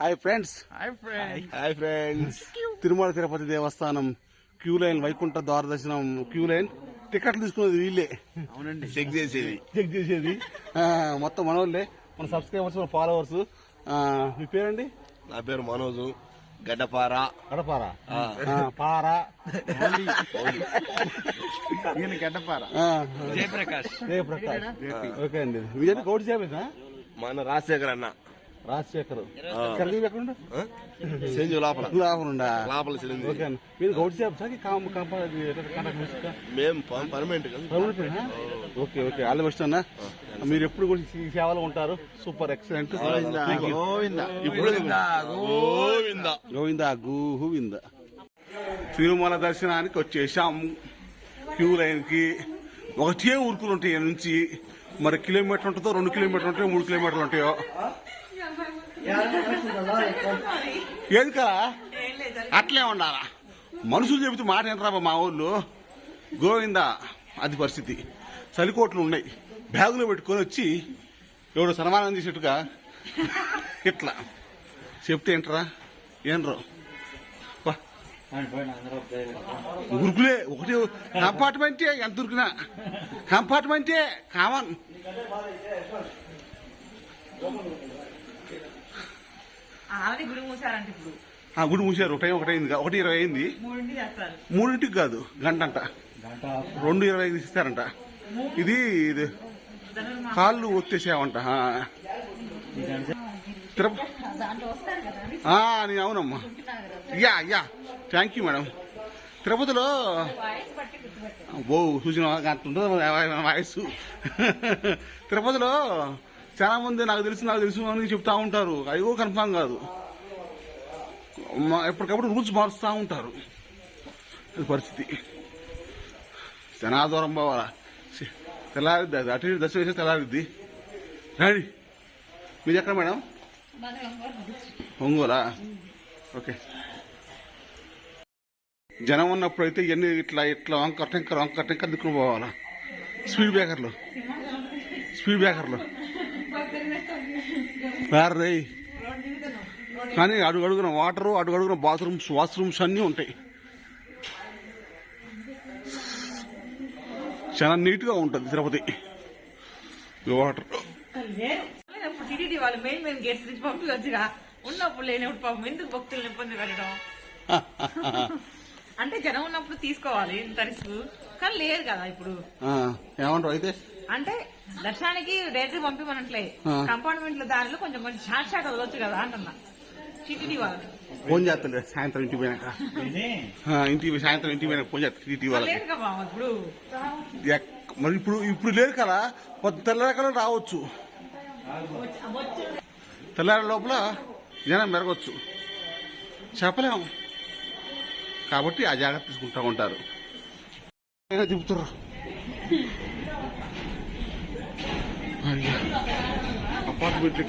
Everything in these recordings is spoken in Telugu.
Hi friends hi friend hi friends Tirumala Tirupati దేవస్థానం క్యూ లైన్ వైకుంఠ ద్వార దర్శనం క్యూ లైన్. టికెట్లు తీసుకునేది వీళ్ళే. అవునండి. చెక్ చేసేది. చెక్ చేసేది. ఆ, మొత్తం మనోళ్ళే. మన సబ్స్క్రైబర్స్ మన ఫాలోవర్స్ మీ పేరండి? నా పేరు మనోజు. గడ్డపార. గడపారా పారా. గడ్డపార. ఆ, జయప్రకాష్. జయప్రకాష్. ఓకే అండి. మీది గౌడి చేపేదా మన రాజశేఖర్ అన్న. రాజశేఖర్. లోపల. లోపల ఓకే మీరు గౌడి సార్ మేము permanent? Okay okay. All best అన్న. మీరు ఎప్పుడు కూడా ఈ సేవలో ఉంటారు. Super excellent. గోవింద. ఇప్పుడు గోవింద. గోవింద గోవింద తిరుమల దర్శనానికి వచ్చేసాం క్యూ లైన్కి ఒకటే ఊరుకులు ఉంటాయి నుంచి. మరి కిలోమీటర్ ఉంటుందో రెండు కిలోమీటర్లు ఉంటాయో మూడు కిలోమీటర్లు ఉంటాయో. ఎందుకరా అట్లే ఉండాలా? మనుషులు చెబితే మాట ఏంట్రా మా ఊళ్ళో గోవింద అది పరిస్థితి. చలికోట్లు ఉన్నాయి. బ్యాగులో పెట్టుకొని వచ్చి ఎవడు సన్మానం చేసేట్టుగా ఇట్లా చెప్తే ఏంట్రా? ఏంట్రో? ఉరుకులే ఒకటి కంపార్ట్మెంటే ఎంత ఉరికినా. కంపార్ట్మెంటే కామన్. ఆల్రెడీ గుడి మూసారంట ఇప్పుడు ఆ గుడి మూసారు టైం ఒకటి అయింది ఒకటి ఇరవై అయింది చేస్తారు మూడింటికి కాదు గంట అంట రెండు ఇరవై ఐదు ఇస్తారంట ఇది ఇది కాళ్ళు ఒత్తేసావంట ఆ. తిరుప- ఆ, నేను అవునమ్మా yeah yeah thank you madam తిరుపతిలో ఓ చూసిన అంటుంటుంది వాయిస్ తిరుపతిలో చాలా మంది నాకు తెలుసు నాకు తెలుసు అని చెప్తా ఉంటారు. అయ్యో కన్ఫామ్ కాదు. ఎప్పటికప్పుడు రూల్స్ మారుస్తూ ఉంటారు. పరిస్థితి. చాలా దూరం పోవాలా తెల్లారిద్ది అది. అటు దర్శనం చేస్తే తెల్లారిద్ది. రండి. మీది ఎక్కడ మేడం? ఒంగోలా. ఓకే. జనం ఉన్నప్పుడు అయితే ఇవన్నీ ఇట్లా ఇట్లా వంకర టెంకర్ వంకర టెంకర్ దిక్కుని పోవాలా? స్పీడ్ బ్రేకర్లు. స్పీడ్ బ్రేకర్లు. వేరే కానీ అడుగు అడుగున వాటరు అడుగు అడుగున బాత్రూమ్స్ వాష్రూమ్స్ అన్నీ ఉంటాయి. చాలా నీట్గా ఉంటుంది తిరుపతి. వాటర్ టీటీడీ వాళ్ళు మెయిన్ మెయిన్ గేట్స్ నుంచి పంపించచ్చుగా ఉన్నప్పుడు లేనప్పుడు పాపం ఎందుకు భక్తులను ఇబ్బంది పెట్టడం? అంటే జనం ఉన్నప్పుడు తీసుకోవాలి ఇంత రిస్క్ కానీ లేదు కదా ఇప్పుడు. ఏమంటావు అయితే? అంటే దర్శనానికి డైరెక్ట్ పంపిమనట్లే ఆ. కంపార్ట్మెంట్ల దారిలో కొంచెం కొంచెం షార్ట్ షార్ట్ వదలొచ్చు కదా అంటున్నా. టీటీడీ ఫోన్ చేస్తాడు సాయంత్రం ఇంటికి పోయినాక. ఇంటికి సాయంత్రం ఇంటికి పోయినాక ఫోన్ చేస్తాడు టీటీ వాళ్ళకి. ఇప్పుడు. మరి ఇప్పుడు ఇప్పుడు లేదు కదా కొత్త తెల్లరకలు రావచ్చు. తెల్లారి లోపల జనం మెరగవచ్చు చెప్పలేము కాబట్టి ఆ జాగ్రత్త తీసుకుంటా ఉంటారు. అయ్యా అపార్ట్మెంట్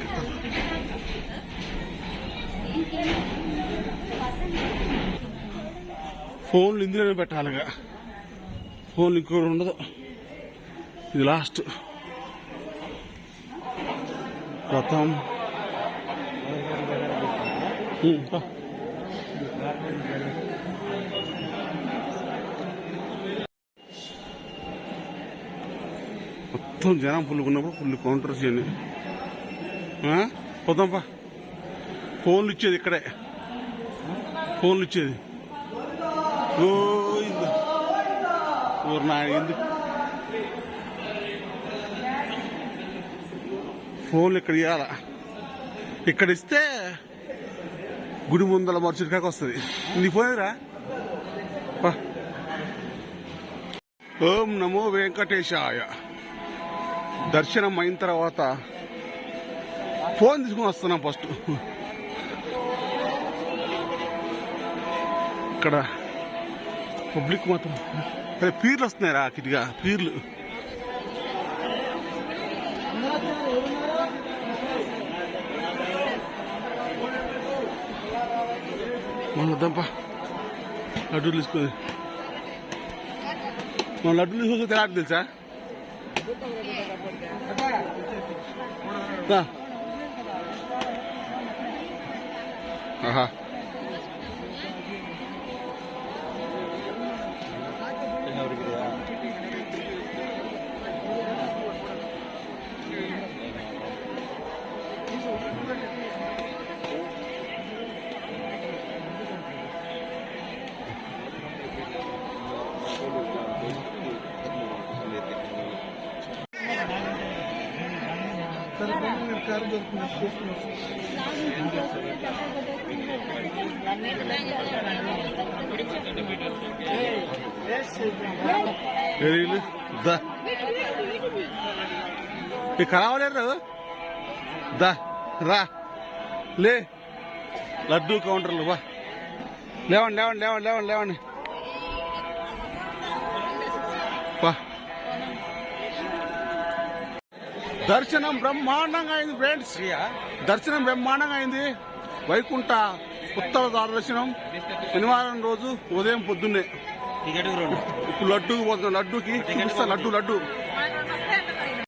ఫోన్లు ఇందులోనే పెట్టాలిగా. ఫోన్లు ఇంకో ఉండదు. ఇది లాస్ట్ రథం ఇంకా మొత్తం జనం ఫుల్ ఉన్నప్పుడు ఫుల్ కౌంటర్స్ ఇవన్నీ ఆ? ఫోన్లు ఇచ్చేది ఇక్కడే. ఫోన్లు ఇచ్చేది. ఓ ఊరు నా ఫోన్లు ఇక్కడ ఇవ్వాల ఇక్కడ ఇస్తే గుడి ముందల మరుచుడికాక వస్తుంది. నీ పోయిరా ఓం నమో వెంకటేశాయ. దర్శనం అయిన తర్వాత ఫోన్ తీసుకుని వస్తున్నాం ఫస్ట్. ఇక్కడ పబ్లిక్ మాత్రం అదే పీర్లు వస్తున్నాయిరా కిటిగా పీర్లు. మన వద్దాంపా. లడ్డూలు తీసుకొని. మన లడ్డూలు తీసుకొని తెలుసా? ஆஹா ఇక రావలేరు దా రా. లే. లడ్డూ కౌంటర్లు వా. లేవండి లేవండి లేవండి లేవండి లేవండి. దర్శనం బ్రహ్మాండంగా అయింది ఫ్రెండ్స్ దర్శనం బ్రహ్మాండంగా అయింది. వైకుంఠ ఉత్తర దర్శనం. శనివారం రోజు ఉదయం పొద్దున్నే. ఇప్పుడు లడ్డూకి పోతున్నాం లడ్డూకి. చూపిస్తా లడ్డు లడ్డు.